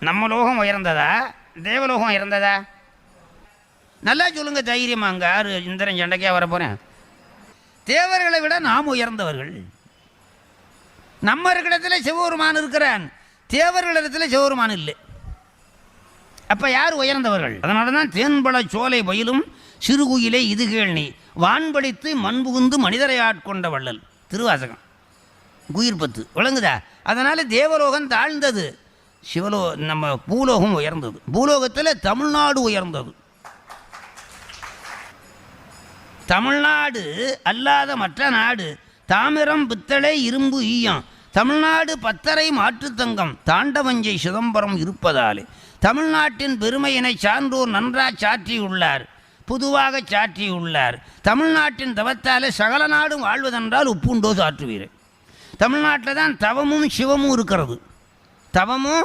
நம்ம லோகம் உயர்ந்ததா? தேவலோகம் உயர்ந்ததா? நல்லா சொல்லுங்க தைரியமா அங்கே. யார் இந்திரன் சண்டைக்கே வர போகிறேன் தேவர்களை விட நாம் உயர்ந்தவர்கள். நம்ம இருக்கிற சிவபெருமான் இருக்கிறான். தேவர்களிடத்தில் சிவபெருமான் இல்லை. அப்போ யார் உயர்ந்தவர்கள்? அதனால தான் தேன்பழ சோலை பயிலும் சிறுகுயிலே இது கேள்னி வான்படித்து மண்புகுந்து மனிதரை ஆட்கொண்ட வள்ளல். திருவாசகம். குயிர் பத்து விளங்குதா? அதனால் தேவலோகம் தாழ்ந்தது. சிவலோ நம்ம பூலோகம் உயர்ந்தது. பூலோகத்தில் தமிழ்நாடு உயர்ந்தது. தமிழ்நாடு அல்லாத மற்ற நாடு தாமிரம் பித்தளை இரும்பு ஈயம். தமிழ்நாடு பத்தரை மாற்றுத்தங்கம் தாண்டவஞ்சை சிதம்பரம் இருப்பதாலே. தமிழ்நாட்டின் பெருமையினை சான்றோர் நன்றாக சாற்றியுள்ளார் பொதுவாக சாற்றியுள்ளார். தமிழ்நாட்டின் தவத்தாலே சகல நாடும் வாழ்வதென்றால் உப்புண்டோ சாற்றுவீர். தமிழ்நாட்டில் தான் தவமும் சிவமும் இருக்கிறது. தவமும்